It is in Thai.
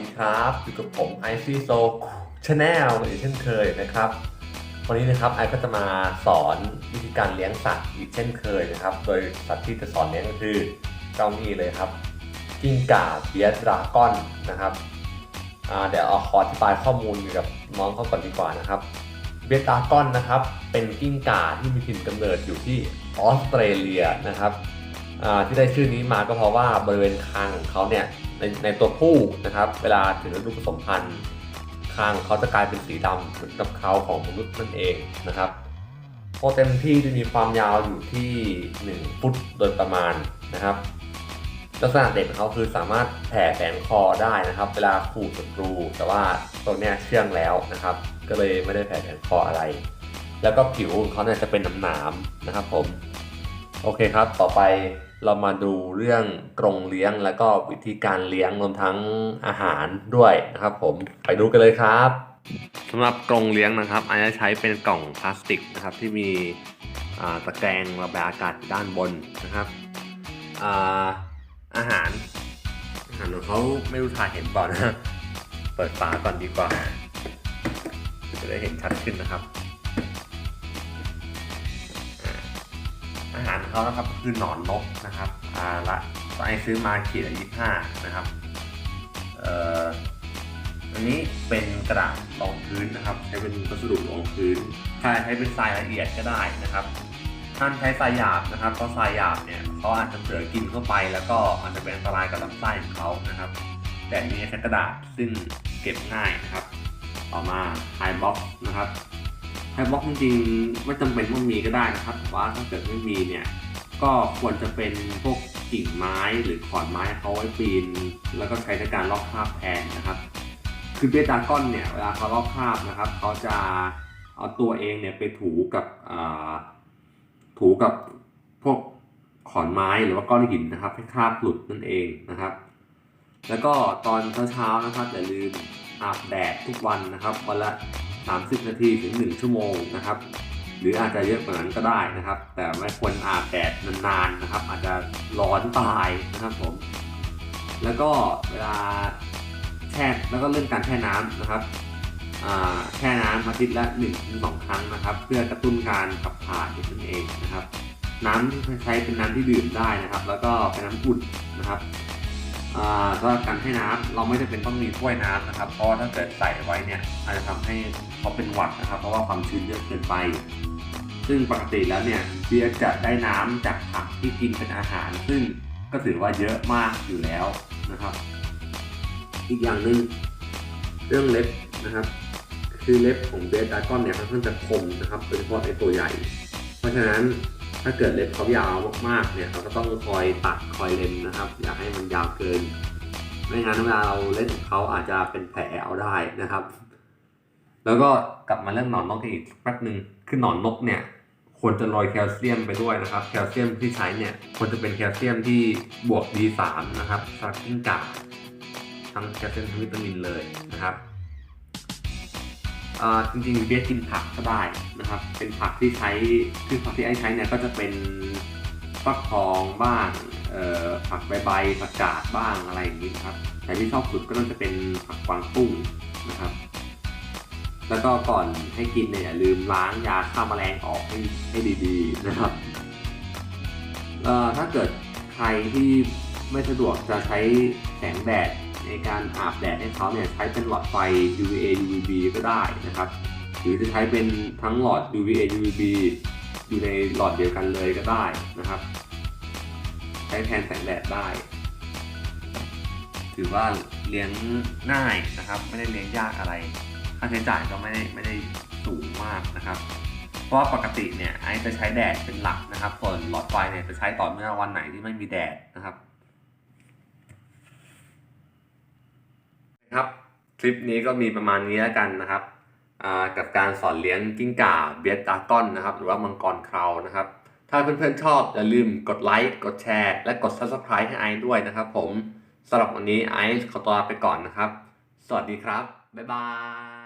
ดีครับอยู่กับผมไอซี่โซชาแนลเหมือนเช่นเคยนะครับ วันนี้นะครับไอก็จะมาสอนวิธีการเลี้ยงสัตว์อีกเช่นเคยนะครับ โดยสัตว์ที่จะสอนเลี้ยงก็คือเจ้านี่เลยครับกิ้งก่าเบียดราก้อนนะครับเดี๋ยวเอาขออธิบายข้อมูลเกี่ยวกับน้องเขาก่อนดีกว่านะครับ เบียสตากอนนะครับ เป็นกิ้งก่าที่มีถิ่นกำเนิดอยู่ที่ออสเตรเลียนะครับที่ได้ชื่อนี้มาก็เพราะว่าบริเวณคางของเขาเนี่ย ในในตัวผู้นะครับ เวลาถึงฤดูผสมพันธุ์คางเขาจะกลายเป็นสีดำเหมือนกับเขาของมนุษย์นั่นเองนะครับโอเต็มที่จะมีความยาวอยู่ที่ 1 ฟุตโดยประมาณนะครับลักษณะเด่นของเขาคือสามารถแผ่แฝงคอได้นะครับ เวลาขู่ศัตรู แต่ว่าตัวเนี้ยเชื่องแล้วนะครับ ก็เลยไม่ได้แผ่แฝงคออะไร แล้วก็ผิวของเขาเนี่ยจะเป็นหนามๆนะครับผม โอเคครับ ต่อไป เรามาดูเรื่องกรงเลี้ยงแล้วก็วิธีการเลี้ยงรวมทั้งอาหารด้วยนะครับ ผมไปดูกันเลยครับสำหรับกรงเลี้ยงนะครับอันจะใช้เป็นกล่องพลาสติกนะครับที่มีตะแกรงระบายอากาศด้านบนนะครับอาอาหารอาหารของเขาไม่รู้ทายเห็นเปล่านะเปิดฝาก่อนดีกว่าจะได้เห็นชัดขึ้นนะครับ อาหารเขานะครับคือหนอนนกนะครับอ่าละไอซื้อมาขีดละยี่ห้านะครับเอ่ออันนี้เป็นกระดาษรองพื้นนะครับ ใช้เป็นวัสดุรองพื้นถ้าใช้เป็นทรายละเอียดก็ได้นะครับท่านใช้ทรายหยาบนะครับเพราะทรายหยาบเนี่ยเขาอาจจะเผลอกินเข้าไป แล้วก็อาจจะเป็นอันตรายกับลำไส้ของเขานะครับ แต่นนี้ใช้กระดาษซึ่งเก็บง่ายนะครับ ต่อมาไฮบ็อกนะครับ ไฮบ็อกจริงๆไม่จำเป็นว่ามีก็ได้นะครับแต่ว่าถ้าเกิดไม่มีเนี่ยก็ควรจะเป็นพวกกิ่งไม้หรือขอนไม้เขาไว้ปีน แล้วก็ใช้ในการลอกคราบแทนนะครับคือเบตาก้อนเนี่ยเวลาเขาลอกคราบนะครับเขาจะเอาตัวเองเนี่ยไปถูกับถูกับพวกขอนไม้หรือว่าก้อนหินนะครับให้คราบหลุดนั่นเองนะครับ แล้วก็ตอนเช้าๆนะครับอย่าลืม อาบแดดทุกวันนะครับวันละ 30 นาทีถึง 1 ชั่วโมงนะครับ หรืออาจจะเยอะกว่านั้นก็ได้นะครับ แต่ไม่ควรอาบแดดนานๆนะครับ อาจจะร้อนตายนะครับผมแล้วก็เวลาแช่แล้วก็เรื่องการแช่น้ำนะครับแช่น้ำอาทิตย์ละ1นถึงสครั้งนะครับ เพื่อกระตุ้นการขับถ่ายนั่นเองนะครับ น้ำที่ใช้เป็นน้ำที่ดื่มได้นะครับ แล้วก็เป็นน้ำอุ่นนะครับ สำหรับการให้น้ำเราไม่จำเป็นต้องมีถ้วยน้ำนะครับ เพราะถ้าเกิดใส่ไว้เนี่ยอาจจะทำให้เขาเป็นหวัดนะครับ เพราะว่าความชื้นเยอะเกินไป ซึ่งปกติแล้วเนี่ยเบียร์จะได้น้ำจากผักที่กินเป็นอาหาร ซึ่งก็ถือว่าเยอะมากอยู่แล้วนะครับ อีกอย่างหนึ่งเรื่องเล็บนะครับ คือเล็บของเบสดากอนเนี่ยค่อนข้างจะคมนะครับโดยเฉพาะในตัวใหญ่ เพราะฉะนั้น ถ้าเกิดเล็บเขายาวมากๆเนี่ยเราก็ต้องคอยตัดคอยเล็มนะครับ อย่าให้มันยาวเกิน ไม่งั้นเวลาเราเล่นเขาอาจจะเป็นแผลเอาได้นะครับ แล้วก็กลับมาเรื่องหนอนนกอีกแป๊บหนึ่งคือหนอนนกเนี่ยควรจะโรยแคลเซียมไปด้วยนะครับ แคลเซียมที่ใช้เนี่ยควรจะเป็นแคลเซียมที่บวก D3 นะครับสำหรับกิ้งก่าทั้งแคลเซียมทั้งวิตามินเลยนะครับ จริงๆเบียกินผักก็ได้นะครับ เป็นผักที่ใช้คือผักที่ไอ้ใช้เนี่ยก็จะเป็นฟักทองบ้างผักใบใบผักกาดบ้างอะไรอย่างนี้นะครับ แต่ที่ชอบสุดก็น่าจะเป็นผักกวางตุ้งนะครับ แล้วก็ก่อนให้กินเนี่ยอย่าลืมล้างยาฆ่าแมลงออกให้ให้ดีๆนะครับถ้าเกิดใครที่ไม่สะดวกจะใช้แสงแดด ในการอาบแดดให้เขาเนี่ยใช้เป็นหลอดไฟ UVA UVB ก็ได้นะครับ หรือจะใช้เป็นทั้งหลอด UVA UVB อยู่ในหลอดเดียวกันเลยก็ได้นะครับ ใช้แทนแสงแดดได้ ถือว่าเลี้ยงง่ายนะครับ ไม่ได้เลี้ยงยากอะไร ค่าใช้จ่ายก็ไม่ได้ไม่ได้สูงมากนะครับเพราะว่าปกติเนี่ยไอจะใช้แดดเป็นหลักนะครับส่วนหลอดไฟเนี่ยจะใช้ต่อเมื่อวันไหนที่ไม่มีแดดนะครับ ครับคลิปนี้ก็มีประมาณนี้แล้วกันนะครับอ่ากับการสอนเลี้ยงกิ้งก่าเบียดดากอนนะครับ หรือว่ามังกรคราวนะครับ ถ้าเพื่อนๆชอบอย่าลืมกดไลค์กดแชร์ และกด Subscribe ให้ไอซ์ด้วยนะครับ ผมสำหรับวันนี้ไอซ์ขอตัวลาไปก่อนนะครับ สวัสดีครับ บ๊ายบาย